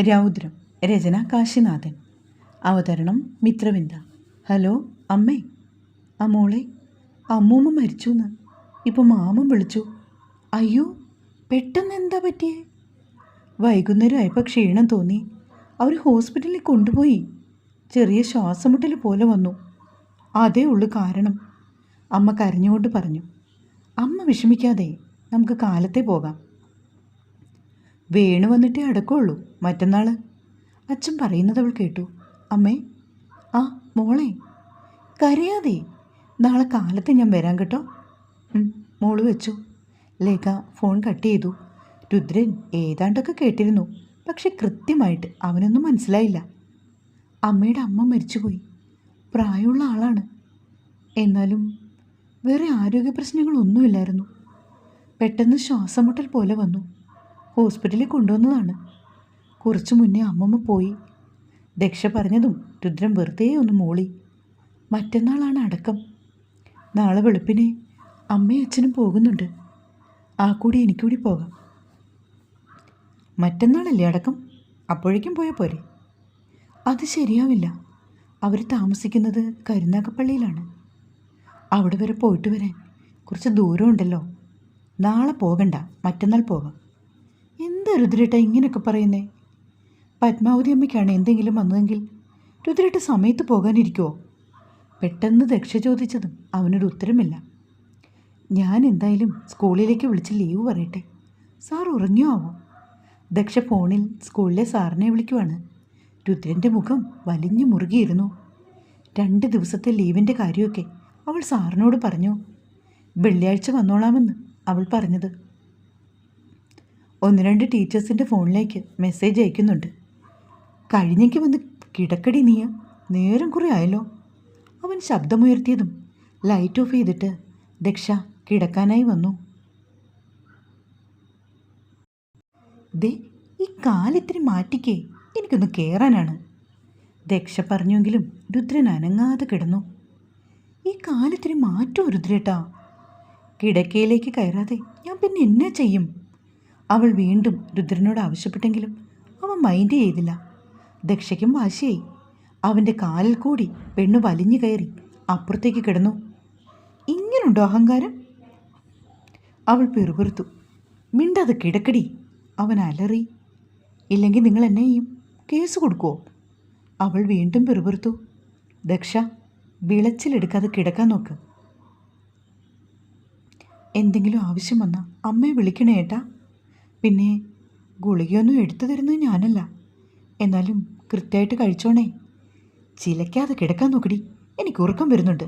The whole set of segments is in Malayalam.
രൗദ്രം രചന കാശിനാഥൻ. അവതരണം മിത്രവിന്ദ. ഹലോ അമ്മേ. ആ മോളെ അമ്മൂമ്മ മരിച്ചു എന്ന് ഇപ്പം മാമൻ വിളിച്ചു. അയ്യോ പെട്ടെന്ന് എന്താ പറ്റിയേ? വൈകുന്നേരം ആയപ്പോൾ ക്ഷീണം തോന്നി. അവർ ഹോസ്പിറ്റലിൽ കൊണ്ടുപോയി. ചെറിയ ശ്വാസമുട്ടൽ പോലെ വന്നു. അതേ ഉള്ളു കാരണം. അമ്മ കരഞ്ഞുകൊണ്ട് പറഞ്ഞു. അമ്മ വിഷമിക്കാതെ നമുക്ക് കാലത്തെ പോകാം. വേണു വന്നിട്ടേ അടക്കമുള്ളൂ. മറ്റന്നാൾ അച്ഛൻ പറയുന്നത് അവൾ കേട്ടു. അമ്മേ ആ മോളെ. കരയാതെ. നാളെ കാലത്ത് ഞാൻ വരാൻ കേട്ടോ. മോൾ വെച്ചു. ലേഖ ഫോൺ കട്ട് ചെയ്തു. രുദ്രൻ ഏതാണ്ടൊക്കെ കേട്ടിരുന്നു. പക്ഷെ കൃത്യമായിട്ട് അവനൊന്നും മനസ്സിലായില്ല. അമ്മയുടെ അമ്മ മരിച്ചുപോയി. പ്രായമുള്ള ആളാണ്. എന്നാലും വേറെ ആരോഗ്യ പ്രശ്നങ്ങളൊന്നുമില്ലായിരുന്നു. പെട്ടെന്ന് ശ്വാസമുട്ടൽ പോലെ വന്നു. ഹോസ്പിറ്റലിൽ കൊണ്ടുവന്നതാണ്. കുറച്ചു മുന്നേ അമ്മമ്മ പോയി. ദക്ഷ പറഞ്ഞതും രുദ്രൻ വെറുതെ ഒന്ന് മൂളി. മറ്റന്നാളാണ് അടക്കം. നാളെ വെളുപ്പിനെ അമ്മയും അച്ഛനും പോകുന്നുണ്ട്. ആ കൂടി എനിക്കൂടി പോകാം. മറ്റന്നാളല്ലേ അടക്കം? അപ്പോഴേക്കും പോയ പോരെ. അത് ശരിയാവില്ല. അവർ താമസിക്കുന്നത് കരുനാഗപ്പള്ളിയിലാണ്. അവിടെ വരെ പോയിട്ട് വരാൻ കുറച്ച് ദൂരമുണ്ടല്ലോ. നാളെ പോകണ്ട. മറ്റന്നാൾ പോകാം. എന്താ രുദ്രേട്ട ഇങ്ങനെയൊക്കെ പറയുന്നേ? പത്മാവതി അമ്മയ്ക്കാണ് എന്തെങ്കിലും വന്നതെങ്കിൽ രുദ്രേട്ട സമയത്ത് പോകാനിരിക്കുമോ പെട്ടെന്ന് ദക്ഷ ചോദിച്ചതും അവനൊരു ഉത്തരമില്ല. ഞാൻ എന്തായാലും സ്കൂളിലേക്ക് വിളിച്ച് ലീവ് പറയട്ടെ. സാർ ഉറങ്ങിയോ ആവോ? ദക്ഷ ഫോണിൽ സ്കൂളിലെ സാറിനെ വിളിക്കുവാണ്. രുദ്രന്റെ മുഖം വലിഞ്ഞു മുറുകിയിരുന്നു. രണ്ട് ദിവസത്തെ ലീവിന്റെ കാര്യമൊക്കെ അവൾ സാറിനോട് പറഞ്ഞു. വെള്ളിയാഴ്ച വന്നോളാമെന്ന് അവൾ പറഞ്ഞത്. ഒന്ന് രണ്ട് ടീച്ചേഴ്സിന്റെ ഫോണിലേക്ക് മെസ്സേജ് അയക്കുന്നുണ്ട്. കഴിഞ്ഞേക്ക് വന്ന് കിടക്കടി നീയ നേരം കുറേ ആയല്ലോ. അവൻ ശബ്ദമുയർത്തിയതും ലൈറ്റ് ഓഫ് ചെയ്തിട്ട് ദക്ഷ കിടക്കാനായി വന്നു. ദേ ഈ കാലിത്തിരി മാറ്റിക്കേ എനിക്കൊന്ന് കയറാനാണ് ദക്ഷ പറഞ്ഞുവെങ്കിലും രുദ്രൻ അനങ്ങാതെ കിടന്നു. ഈ കാലിത്തിരി മാറ്റോ രുദ്രേട്ടാ. കിടക്കയിലേക്ക് കയറാതെ ഞാൻ പിന്നെ എന്നാ ചെയ്യും? അവൾ വീണ്ടും രുദ്രനോട് ആവശ്യപ്പെട്ടെങ്കിലും അവൻ മൈൻഡ് ചെയ്തില്ല. ദക്ഷയ്ക്കും വാശിയായി. അവന്റെ കാലിൽ കൂടി പെണ്ണു വലിഞ്ഞു കയറി അപ്പുറത്തേക്ക് കിടന്നു. ഇങ്ങനുണ്ടോ അഹങ്കാരം? അവൾ പിറുപിറുത്തു. മിണ്ടത് കിടക്കടി അവൻ അലറി. ഇല്ലെങ്കിൽ നിങ്ങൾ എന്നെ ചെയ്യും കേസ് കൊടുക്കുമോ അവൾ വീണ്ടും പിറുപിറുത്തു. ദക്ഷ വിളച്ചിലെടുക്കാതെ കിടക്കാൻ നോക്ക്. എന്തെങ്കിലും ആവശ്യം വന്നാൽ അമ്മയെ വിളിക്കണേ ഏട്ടാ. പിന്നെ ഗുളികയൊന്നും എടുത്തു തരുന്നത് ഞാനല്ല. എന്നാലും കൃത്യമായിട്ട് കഴിച്ചോണേ. ചിലക്കാതെ കിടക്കാൻ നോക്കടി. എനിക്ക് ഉറക്കം വരുന്നുണ്ട്.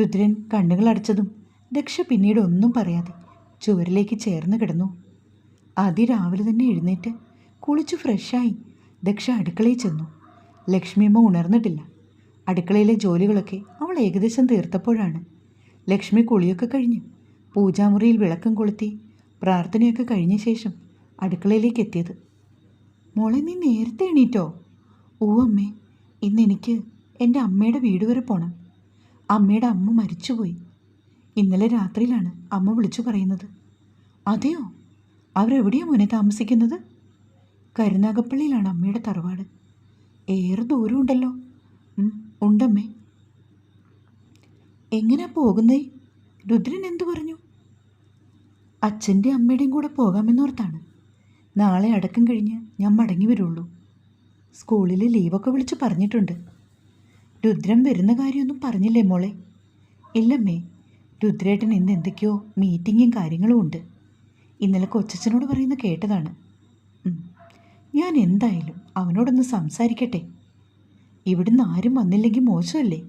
രുദ്രൻ കണ്ണുകൾ അടച്ചതും ദക്ഷ പിന്നീട് ഒന്നും പറയാതെ ചുവരിലേക്ക് ചേർന്ന് കിടന്നു. അതിരാവിലെ തന്നെ എഴുന്നേറ്റ് കുളിച്ച് ഫ്രഷായി ദക്ഷ അടുക്കളയിൽ ചെന്നു. ലക്ഷ്മിയമ്മ ഉണർന്നിട്ടില്ല. അടുക്കളയിലെ ജോലികളൊക്കെ അവൾ ഏകദേശം തീർത്തപ്പോഴാണ്. ലക്ഷ്മി കുളിയൊക്കെ കഴിഞ്ഞ് പൂജാമുറിയിൽ വിളക്കം കൊളുത്തി പ്രാർത്ഥനയൊക്കെ കഴിഞ്ഞ ശേഷം അടുക്കളയിലേക്ക് എത്തിയത്. മോളെ നീ നേരത്തെ എണീറ്റോ? ഓ അമ്മേ ഇന്ന് എനിക്ക് എന്റെ അമ്മയുടെ വീട് വരെ പോകണം അമ്മയുടെ അമ്മ മരിച്ചുപോയി. ഇന്നലെ രാത്രിയിലാണ് അമ്മ വിളിച്ചു പറയുന്നത്. അതെയോ? അവരെവിടെയാണ് മോനെ താമസിക്കുന്നത്? കരുനാഗപ്പള്ളിയിലാണ് അമ്മയുടെ തറവാട്. ഏറെ ദൂരമുണ്ടല്ലോ. ഉണ്ടമ്മേ. എങ്ങനെയാ പോകുന്നേ? രുദ്രൻ എന്തു പറഞ്ഞു? അച്ഛന്റെ അമ്മയുടെയും കൂടെ പോകാമെന്നോർത്താണ്. നാളെ അടക്കം കഴിഞ്ഞ് ഞാൻ മടങ്ങി വരുള്ളൂ. സ്കൂളിൽ ലീവൊക്കെ വിളിച്ച് പറഞ്ഞിട്ടുണ്ട്. രുദ്രം വരുന്ന കാര്യമൊന്നും പറഞ്ഞില്ലേ മോളെ? ഇല്ലമ്മേ രുദ്രേട്ടൻ ഇന്ന് എന്തൊക്കെയോ മീറ്റിങ്ങും കാര്യങ്ങളും ഉണ്ട്. ഇന്നലെ കൊച്ചച്ഛനോട് പറയുന്ന കേട്ടതാണ്. ഞാൻ എന്തായാലും അവനോടൊന്ന് സംസാരിക്കട്ടെ. ഇവിടുന്ന് ആരും വന്നില്ലെങ്കിൽ മോശമല്ലേ?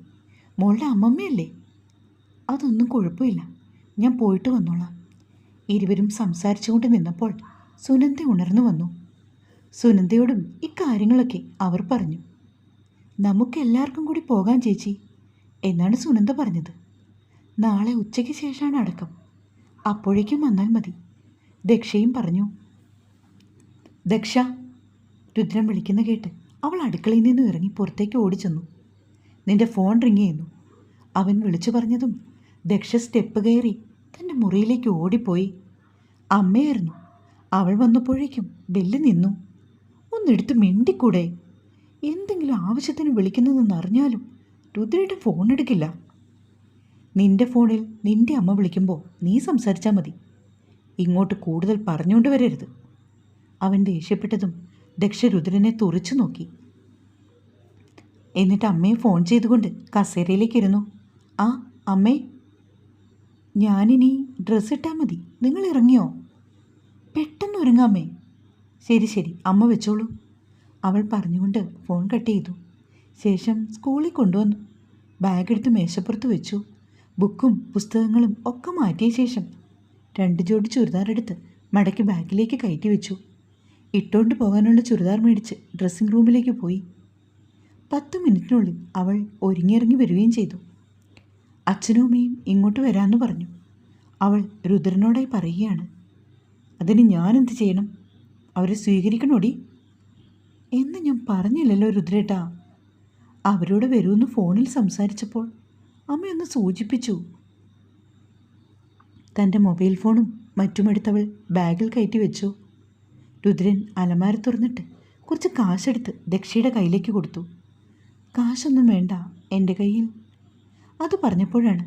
മോളുടെ അമ്മമ്മയല്ലേ? അതൊന്നും കുഴപ്പമില്ല. ഞാൻ പോയിട്ട് വന്നോളാം. ഇരുവരും സംസാരിച്ചുകൊണ്ട് നിന്നപ്പോൾ സുനന്ദ ഉണർന്നു വന്നു. സുനന്ദയോടും ഇക്കാര്യങ്ങളൊക്കെ അവർ പറഞ്ഞു. നമുക്കെല്ലാവർക്കും കൂടി പോകാൻ ചേച്ചി എന്നാണ് സുനന്ദ പറഞ്ഞത്. നാളെ ഉച്ചയ്ക്ക് ശേഷമാണ് അടക്കം. അപ്പോഴേക്കും വന്നാൽ മതി ദക്ഷയും പറഞ്ഞു. ദക്ഷ രുദ്രൻ വിളിക്കുന്ന കേട്ട് അവൾ അടുക്കളയിൽ നിന്ന് ഇറങ്ങി പുറത്തേക്ക് ഓടിച്ചെന്നു. നിന്റെ ഫോൺ റിങ് ചെയ്യുന്നു അവൻ വിളിച്ചു പറഞ്ഞതും ദക്ഷ സ്റ്റെപ്പ് കയറി തന്റെ മുറിയിലേക്ക് ഓടിപ്പോയി. അമ്മയായിരുന്നു അവൾ വന്നപ്പോഴേക്കും ബെല്ല് നിന്നു. ഒന്നെടുത്ത് മിണ്ടിക്കൂടെ? എന്തെങ്കിലും ആവശ്യത്തിന് വിളിക്കുന്നതെന്ന് അറിഞ്ഞാലും രുദ്രയുടെ ഫോൺ എടുക്കില്ല. നിന്റെ ഫോണിൽ നിന്റെ അമ്മ വിളിക്കുമ്പോൾ നീ സംസാരിച്ചാൽ മതി. ഇങ്ങോട്ട് കൂടുതൽ പറഞ്ഞുകൊണ്ട് വരരുത്. അവൻ ദേഷ്യപ്പെട്ടതും ദക്ഷ രുദ്രനെ തുറച്ചു നോക്കി. എന്നിട്ട് അമ്മയെ ഫോൺ ചെയ്തുകൊണ്ട് കസേരയിലേക്കിരുന്നു ആ അമ്മേ. ഞാനിനി ഡ്രസ്സ് ഇട്ടാൽ മതി. നിങ്ങൾ ഇറങ്ങിയോ? പെട്ടെന്ന് ഒരുങ്ങാമേ ശരി ശരി. അമ്മ വെച്ചോളൂ. അവൾ പറഞ്ഞുകൊണ്ട് ഫോൺ കട്ട് ചെയ്തു. ശേഷം സ്കൂളിൽ കൊണ്ടുവന്നു. ബാഗ് എടുത്ത് മേശപ്പുറത്ത് വെച്ചു. ബുക്കും പുസ്തകങ്ങളും ഒക്കെ മാറ്റിയ ശേഷം രണ്ട് ജോഡി ചുരിദാർ എടുത്ത് മടക്കി ബാഗിലേക്ക് കയറ്റി വെച്ചു. ഇട്ടുകൊണ്ട് പോകാനുള്ള ചുരിദാർ മേടിച്ച് ഡ്രസ്സിംഗ് റൂമിലേക്ക് പോയി. പത്ത് മിനിറ്റിനുള്ളിൽ അവൾ ഒരുങ്ങിയിറങ്ങി വരികയും ചെയ്തു. അച്ഛനും അമ്മയും ഇങ്ങോട്ട് വരാമെന്ന് പറഞ്ഞു. അവൾ രുദ്രനോടായി പറയുകയാണ്. അതിന് ഞാനെന്ത് ചെയ്യണം? അവരെ സ്വീകരിക്കണോടി? എന്ന് ഞാൻ പറഞ്ഞില്ലല്ലോ രുദ്രേട്ടാ. അവരോട് വരുമെന്ന് ഫോണിൽ സംസാരിച്ചപ്പോൾ അമ്മയൊന്ന് സൂചിപ്പിച്ചു. തന്റെ മൊബൈൽ ഫോണും മറ്റുമെടുത്തവൾ ബാഗിൽ കയറ്റി വെച്ചു. രുദ്രൻ അലമാര തുറന്നിട്ട് കുറച്ച് കാശെടുത്ത് ദക്ഷിയുടെ കയ്യിലേക്ക് കൊടുത്തു. കാശൊന്നും വേണ്ട എന്റെ കയ്യിൽ അത് പറഞ്ഞപ്പോഴാണ്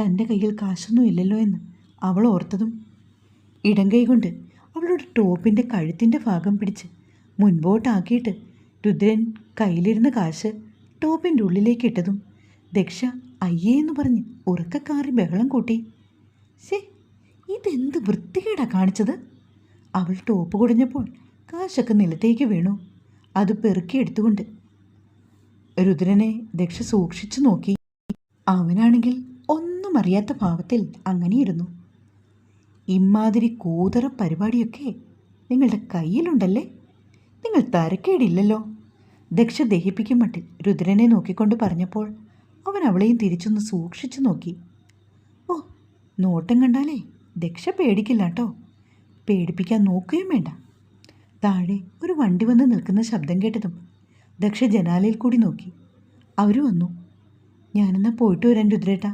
തന്റെ കയ്യിൽ കാശൊന്നും ഇല്ലല്ലോ എന്ന് അവൾ ഓർത്തതും. ഇടം കൈ കൊണ്ട് അവളുടെ ടോപ്പിന്റെ കഴുത്തിന്റെ ഭാഗം പിടിച്ച് മുൻപോട്ടാക്കിയിട്ട് രുദ്രൻ കയ്യിലിരുന്ന കാശ് ടോപ്പിന്റെ ഉള്ളിലേക്ക് ഇട്ടതും ദക്ഷ അയ്യേ എന്ന് പറഞ്ഞ് ഉറക്കക്കാറി ബഹളം കൂട്ടി. സേ ഇതെന്ത് വൃത്തികേടാ കാണിച്ചത്? അവൾ ടോപ്പ് കുടഞ്ഞപ്പോൾ കാശൊക്കെ നിലത്തേക്ക് വീണു. അത് പെറുക്കിയെടുത്തുകൊണ്ട് രുദ്രനെ ദക്ഷ സൂക്ഷിച്ചു നോക്കി. അവനാണെങ്കിൽ ഒന്നും അറിയാത്ത ഭാവത്തിൽ അങ്ങനെയിരുന്നു. ഇമാതിരി കൂതറ പരിപാടിയൊക്കെ നിങ്ങളുടെ കയ്യിലുണ്ടല്ലേ? നിങ്ങൾ തരക്കേടില്ലല്ലോ. ദക്ഷ ദഹിപ്പിക്കും മട്ടിൽ രുദ്രനെ നോക്കിക്കൊണ്ട് പറഞ്ഞപ്പോൾ അവൻ അവളെയും തിരിച്ചൊന്ന് സൂക്ഷിച്ചു നോക്കി. ഓ നോട്ടം കണ്ടാലേ ദക്ഷ പേടിക്കില്ല കേട്ടോ പേടിപ്പിക്കാൻ നോക്കുകയും വേണ്ട. താഴെ ഒരു വണ്ടി വന്ന് നിൽക്കുന്ന ശബ്ദം കേട്ടതും ദക്ഷ ജനാലയിൽ കൂടി നോക്കി. അവർ വന്നു. ഞാനെന്നാ പോയിട്ട് വരാൻ രുദ്രേട്ട.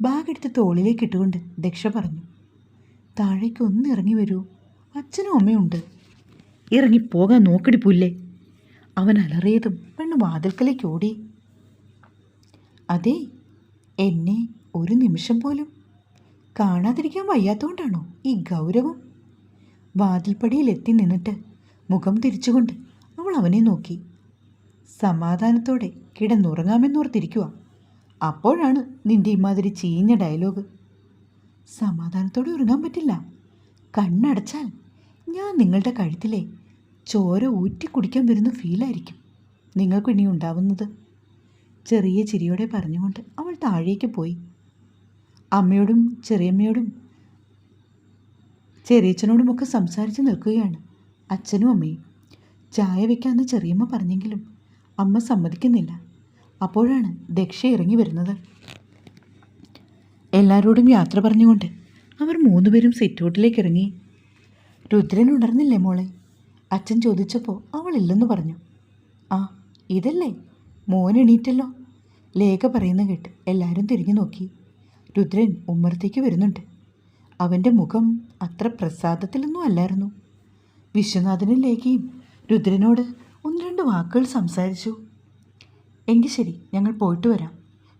ബാഗ് എടുത്ത് തോളിലേക്ക് ഇട്ടുകൊണ്ട് ദക്ഷ പറഞ്ഞു താഴേക്ക് ഒന്ന് ഇറങ്ങി വരൂ. അച്ഛനും അമ്മയുണ്ട് ഇറങ്ങി ഇറങ്ങിപ്പോകാൻ നോക്കടി പുല്ലേ. അവൻ അലറിയതും പെണ്ണ് വാതിൽക്കലേക്ക് ഓടി. അതെ എന്നെ ഒരു നിമിഷം പോലും കാണാതിരിക്കാൻ വയ്യാത്തതുകൊണ്ടാണോ ഈ ഗൗരവം? വാതിൽപ്പടിയിലെത്തി നിന്നിട്ട് മുഖം തിരിച്ചുകൊണ്ട് അവൾ അവനെ നോക്കി. സമാധാനത്തോടെ കിടന്നുറങ്ങാമെന്നോർത്തിരിക്കുക അപ്പോഴാണ് നിന്റെ ഇമാതിരി ചീഞ്ഞ ഡയലോഗ്. സമാധാനത്തോടെ ഉറങ്ങാൻ പറ്റില്ല. കണ്ണടച്ചാൽ ഞാൻ നിങ്ങളുടെ കഴുത്തിലെ ചോര ഊറ്റി കുടിക്കാൻ വരുന്ന ഫീലായിരിക്കും നിങ്ങൾക്ക് ഇനി ഉണ്ടാവുന്നത്. ചെറിയ ചിരിയോടെ പറഞ്ഞുകൊണ്ട് അവൾ താഴേക്ക് പോയി. അമ്മയോടും ചെറിയമ്മയോടും ചെറിയച്ഛനോടുമൊക്കെ സംസാരിച്ച് നിൽക്കുകയാണ്. അച്ഛനും അമ്മയും. ചായ വെക്കാമെന്ന് ചെറിയമ്മ പറഞ്ഞെങ്കിലും അമ്മ സമ്മതിക്കുന്നില്ല. അപ്പോഴാണ് ദക്ഷ ഇറങ്ങി വരുന്നത്. എല്ലാവരോടും യാത്ര പറഞ്ഞുകൊണ്ട് അവർ മൂന്നുപേരും സിറ്റൗട്ടിലേക്ക് ഇറങ്ങി. രുദ്രൻ ഉണർന്നില്ലേ മോളെ? അച്ഛൻ ചോദിച്ചപ്പോൾ അവൾ ഇല്ലെന്ന് പറഞ്ഞു. ആ ഇതല്ലേ? മോൻ എണീറ്റല്ലോ? ലേഖ പറയുന്ന കേട്ട് എല്ലാവരും തിരിഞ്ഞു നോക്കി. രുദ്രൻ ഉമ്മറത്തേക്ക് വരുന്നുണ്ട്. അവന്റെ മുഖം അത്ര പ്രസാദത്തിലൊന്നും അല്ലായിരുന്നു. വിശ്വനാഥനും ലേഖയും രുദ്രനോട് ഒന്ന് രണ്ട് വാക്കുകൾ സംസാരിച്ചു. എങ്കിൽ ശരി ഞങ്ങൾ പോയിട്ട് വരാം.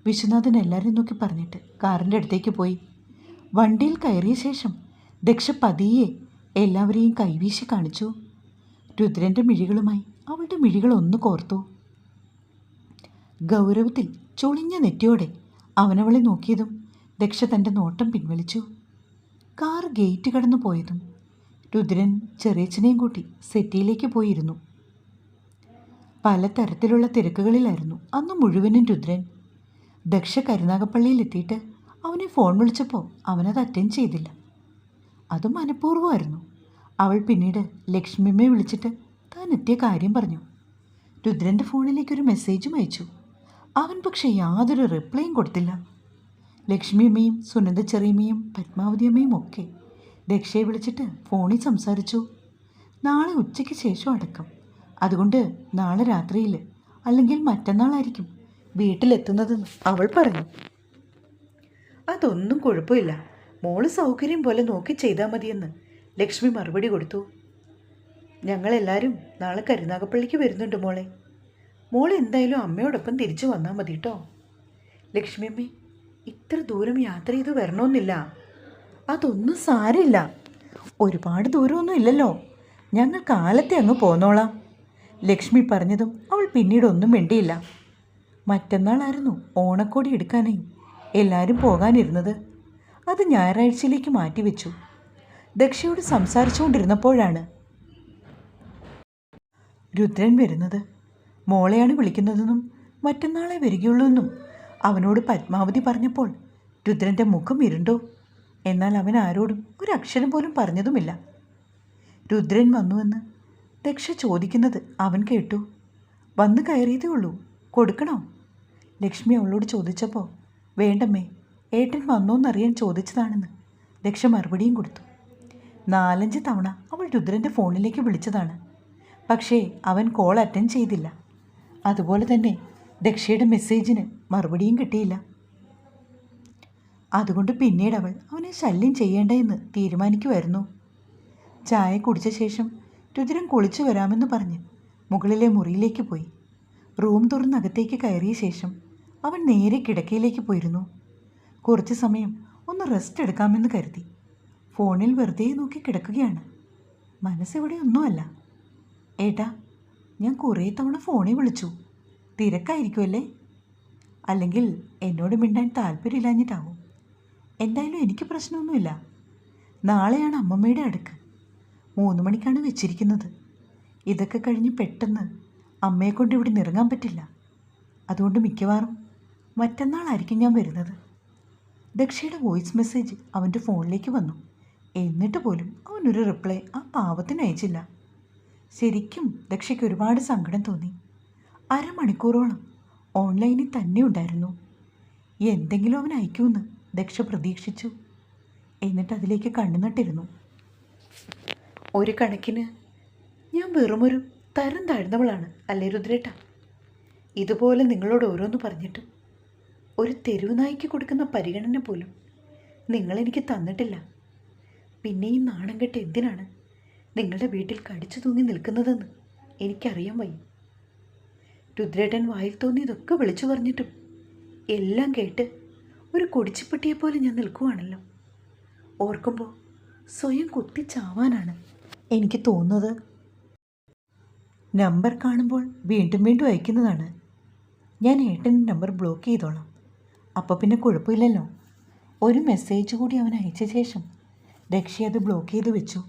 വിശ്വനാഥൻ എല്ലാവരെയും നോക്കി പറഞ്ഞിട്ട് കാറിന്റെ അടുത്തേക്ക് പോയി. വണ്ടിയിൽ കയറിയ ശേഷം ദക്ഷ പതിയെ എല്ലാവരെയും കൈവീശി കാണിച്ചു. രുദ്രന്റെ മിഴികളുമായി അവളുടെ മിഴികൾ ഒന്ന് കോർത്തു. ഗൗരവത്തിൽ ചൊളിഞ്ഞ നെറ്റിയോടെ അവനവളെ നോക്കിയതും ദക്ഷ തന്റെ നോട്ടം പിൻവലിച്ചു. കാർ ഗേറ്റ് കടന്നു പോയതും രുദ്രൻ ചെറിയച്ഛനെയും കൂട്ടി സെറ്റിയിലേക്ക് പോയിരുന്നു. പലതരത്തിലുള്ള തിരക്കുകളിലായിരുന്നു അന്ന് മുഴുവനും രുദ്രൻ. ദക്ഷ കരുനാഗപ്പള്ളിയിലെത്തിയിട്ട് അവനെ ഫോൺ വിളിച്ചപ്പോൾ അവനത് അറ്റൻഡ് ചെയ്തില്ല. അത് മനഃപൂർവമായിരുന്നു. അവൾ പിന്നീട് ലക്ഷ്മിമ്മയെ വിളിച്ചിട്ട് താൻ എത്തിയ കാര്യം പറഞ്ഞു. രുദ്രന്റെ ഫോണിലേക്ക് ഒരു മെസ്സേജും അയച്ചു. അവൻ പക്ഷേ യാതൊരു റിപ്ലൈയും കൊടുത്തില്ല. ലക്ഷ്മിയമ്മയും സുനന്ദ ചെറിയമ്മയും പത്മാവതി അമ്മയും ഒക്കെ ദക്ഷയെ വിളിച്ചിട്ട് ഫോണിൽ സംസാരിച്ചു. നാളെ ഉച്ചയ്ക്ക് ശേഷം അടക്കം. അതുകൊണ്ട് നാളെ രാത്രിയിൽ അല്ലെങ്കിൽ മറ്റന്നാളായിരിക്കും വീട്ടിലെത്തുന്നതെന്ന് അവൾ പറഞ്ഞു. അതൊന്നും കുഴപ്പമില്ല. മോൾ സൗകര്യം പോലെ നോക്കി ചെയ്താൽ മതിയെന്ന് ലക്ഷ്മി മറുപടി കൊടുത്തു. ഞങ്ങളെല്ലാവരും നാളെ കരുനാഗപ്പള്ളിക്ക് വരുന്നുണ്ട് മോളെ. മോൾ എന്തായാലും അമ്മയോടൊപ്പം തിരിച്ചു വന്നാൽ മതി കേട്ടോ ലക്ഷ്മിയമ്മേ ഇത്ര ദൂരം യാത്ര ചെയ്ത് വരണമെന്നില്ല. അതൊന്നും സാരമില്ല. ഒരുപാട് ദൂരമൊന്നും ഇല്ലല്ലോ. ഞങ്ങൾ കാലത്തെ അങ്ങ് പോന്നോളാം. ലക്ഷ്മി പറഞ്ഞതും അവൾ പിന്നീട് ഒന്നും വേണ്ടിയില്ല മറ്റന്നാളായിരുന്നു ഓണക്കോടി എടുക്കാനായി എല്ലാവരും പോകാനിരുന്നത്. അത് ഞായറാഴ്ചയിലേക്ക് മാറ്റിവെച്ചു. ദക്ഷയോട് സംസാരിച്ചുകൊണ്ടിരുന്നപ്പോഴാണ് രുദ്രൻ വരുന്നത്. മോളെയാണ് വിളിക്കുന്നതെന്നും മറ്റന്നാളെ വരികയുള്ളൂ എന്നും അവനോട് പത്മാവതി പറഞ്ഞപ്പോൾ രുദ്രന്റെ മുഖം ഇരുണ്ടോ. എന്നാൽ അവൻ ആരോടും ഒരു അക്ഷരം പോലും പറഞ്ഞതുമില്ല. രുദ്രൻ വന്നുവെന്ന് ദക്ഷ ചോദിക്കുന്നത് അവൻ കേട്ടു. വന്ന് കയറിയതേ ഉള്ളൂ. കൊടുക്കണോ? ലക്ഷ്മി അവളോട് ചോദിച്ചപ്പോൾ വേണ്ടമ്മേ ഏട്ടൻ വന്നോന്നറിയാൻ ചോദിച്ചതാണെന്ന് ദക്ഷ മറുപടിയും കൊടുത്തു. നാലഞ്ച് തവണ അവൾ രുദ്രന്റെ ഫോണിലേക്ക് വിളിച്ചതാണ്. പക്ഷേ അവൻ കോൾ അറ്റൻഡ് ചെയ്തില്ല. അതുപോലെ തന്നെ ദക്ഷയുടെ മെസ്സേജിന് മറുപടിയും കിട്ടിയില്ല. അതുകൊണ്ട് പിന്നീട് അവൾ അവനെ ശല്യം ചെയ്യേണ്ട എന്ന് തീരുമാനിക്കുമായിരുന്നു ചായ കുടിച്ച ശേഷം രുദ്രൻ കുളിച്ചു വരാമെന്ന് പറഞ്ഞ് മുകളിലെ മുറിയിലേക്ക് പോയി. റൂം തുറന്നകത്തേക്ക് കയറിയ ശേഷം അവൻ നേരെ കിടക്കയിലേക്ക് പോയിരുന്നു. കുറച്ച് സമയം ഒന്ന് റെസ്റ്റ് എടുക്കാമെന്ന് കരുതി. ഫോണിൽ വെറുതെ നോക്കി കിടക്കുകയാണ്. മനസ്സിവിടെ ഒന്നുമല്ല. ഏട്ടാ ഞാൻ കുറേ തവണ ഫോണിൽ വിളിച്ചു. തിരക്കായിരിക്കുമല്ലേ? അല്ലെങ്കിൽ എന്നോട് മിണ്ടാൻ താല്പര്യമില്ലാഞ്ഞിട്ടാവും. എന്തായാലും എനിക്ക് പ്രശ്നമൊന്നുമില്ല. നാളെയാണ് അമ്മമ്മയുടെ അടുക്ക്. മൂന്ന് മണിക്കാണ് വെച്ചിരിക്കുന്നത്. ഇതൊക്കെ കഴിഞ്ഞ് പെട്ടെന്ന് അമ്മയെ കൊണ്ട് ഇവിടെ നിറങ്ങാൻ പറ്റില്ല. അതുകൊണ്ട് മിക്കവാറും മറ്റന്നാളായിരിക്കും ഞാൻ വരുന്നത്. ദക്ഷയുടെ വോയിസ് മെസ്സേജ് അവന്റെ ഫോണിലേക്ക് വന്നു. എന്നിട്ട് പോലും അവനൊരു റിപ്ലൈ ആ പാവത്തിന് അയച്ചില്ല. ശരിക്കും ദക്ഷയ്ക്ക് ഒരുപാട് സങ്കടം തോന്നി. അരമണിക്കൂറോളം ഓൺലൈനിൽ തന്നെ ഉണ്ടായിരുന്നു. എന്തെങ്കിലും അവൻ അയക്കുമെന്ന് ദക്ഷ പ്രതീക്ഷിച്ചു. എന്നിട്ട് അതിലേക്ക് കണ്ണുനട്ടിരുന്നു. ഒരു കണക്കിന് ഞാൻ വെറുമൊരു തരം താഴ്ന്നവളാണ് അല്ലേ രുദ്രേട്ട? ഇതുപോലെ നിങ്ങളോട് ഓരോന്ന് പറഞ്ഞിട്ട് ഒരു തെരുവുനായിക്ക് കൊടുക്കുന്ന പരിഗണന പോലും നിങ്ങളെനിക്ക് തന്നിട്ടില്ല. പിന്നെ ഈ നാണം കെട്ട് എന്തിനാണ് നിങ്ങളുടെ വീട്ടിൽ കടിച്ചു തൂങ്ങി നിൽക്കുന്നതെന്ന് എനിക്കറിയാൻ വയ്യ. രുദ്രേട്ടൻ വായിൽ തോന്നിയതൊക്കെ വിളിച്ചു പറഞ്ഞിട്ടും എല്ലാം കേട്ട് ഒരു കുടിച്ചുപെട്ടിയെപ്പോലെ ഞാൻ നിൽക്കുവാണല്ലോ. ഓർക്കുമ്പോൾ സ്വയം കുത്തിച്ചാവാനാണ് എനിക്ക് തോന്നുന്നത്. നമ്പർ കാണുമ്പോൾ വീണ്ടും വീണ്ടും അയക്കുന്നതാണ്. ഞാൻ ഏട്ടന്റെ നമ്പർ ബ്ലോക്ക് ചെയ്തോളാം. അപ്പോൾ പിന്നെ കുഴപ്പമില്ലല്ലോ. ഒരു മെസ്സേജ് കൂടി അവൻ അയച്ച ശേഷം ദക്ഷി അത് ബ്ലോക്ക് ചെയ്ത് വെച്ചു.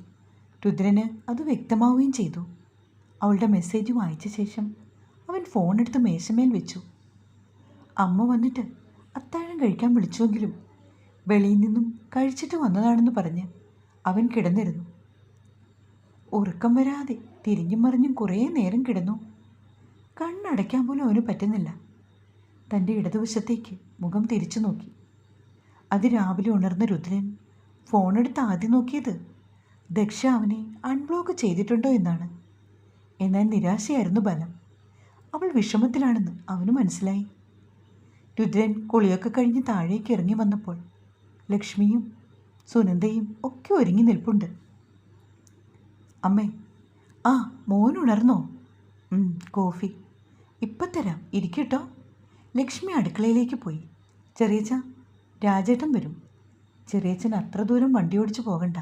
രുദ്രന് അത് വ്യക്തമാവുകയും ചെയ്തു. അവളുടെ മെസ്സേജ് വായിച്ച ശേഷം അവൻ ഫോൺ എടുത്ത് മേശമേൽ വെച്ചു. അമ്മ വന്നിട്ട് അത്താഴം കഴിക്കാൻ വിളിച്ചുവെങ്കിലും വെളിയിൽ നിന്നും കഴിച്ചിട്ട് വന്നതാണെന്ന് പറഞ്ഞ് അവൻ കിടന്നിരുന്നു. ഉറക്കം വരാതെ തിരിഞ്ഞും മറിഞ്ഞും കുറേ നേരം കിടന്നു. കണ്ണടയ്ക്കാൻ പോലും അവന് പറ്റുന്നില്ല. തന്റെ ഇടതുവശത്തേക്ക് മുഖം തിരിച്ചു നോക്കി. അത് രാവിലെ ഉണർന്ന രുദ്രൻ ഫോണെടുത്ത് ആദ്യം നോക്കിയത് ദക്ഷ അവനെ അൺബ്ലോക്ക് ചെയ്തിട്ടുണ്ടോ എന്നാണ്. എന്നാൽ നിരാശയായിരുന്നു ബലം. അവൾ വിഷമത്തിലാണെന്ന് അവന് മനസ്സിലായി. രുദ്രൻ കുളിയൊക്കെ കഴിഞ്ഞ് താഴേക്ക് ഇറങ്ങി വന്നപ്പോൾ ലക്ഷ്മിയും സുനന്ദയും ഒക്കെ ഒരുങ്ങി നിൽപ്പുണ്ട്. അമ്മേ ആ മോൻ ഉണർന്നോ? കോഫി. ഇപ്പം തരാം ഇരിക്കട്ടോ. ലക്ഷ്മി അടുക്കളയിലേക്ക് പോയി. ചെറിയച്ച രാജേട്ടൻ വരും. ചെറിയച്ചൻ അത്ര ദൂരം വണ്ടി ഓടിച്ച് പോകണ്ട.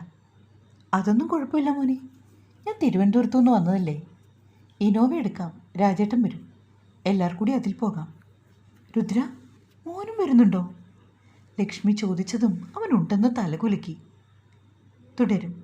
അതൊന്നും കുഴപ്പമില്ല മോനെ. ഞാൻ തിരുവനന്തപുരത്തു നിന്ന് വന്നതല്ലേ. ഇനോവ എടുക്കാം രാജേട്ടൻ വരും. എല്ലാവർക്കും കൂടി അതിൽ പോകാം. രുദ്ര മോനും വരുന്നുണ്ടോ? ലക്ഷ്മി ചോദിച്ചതും അവൻ ഉണ്ടെന്ന് തലകുലുക്കി. തുടരും.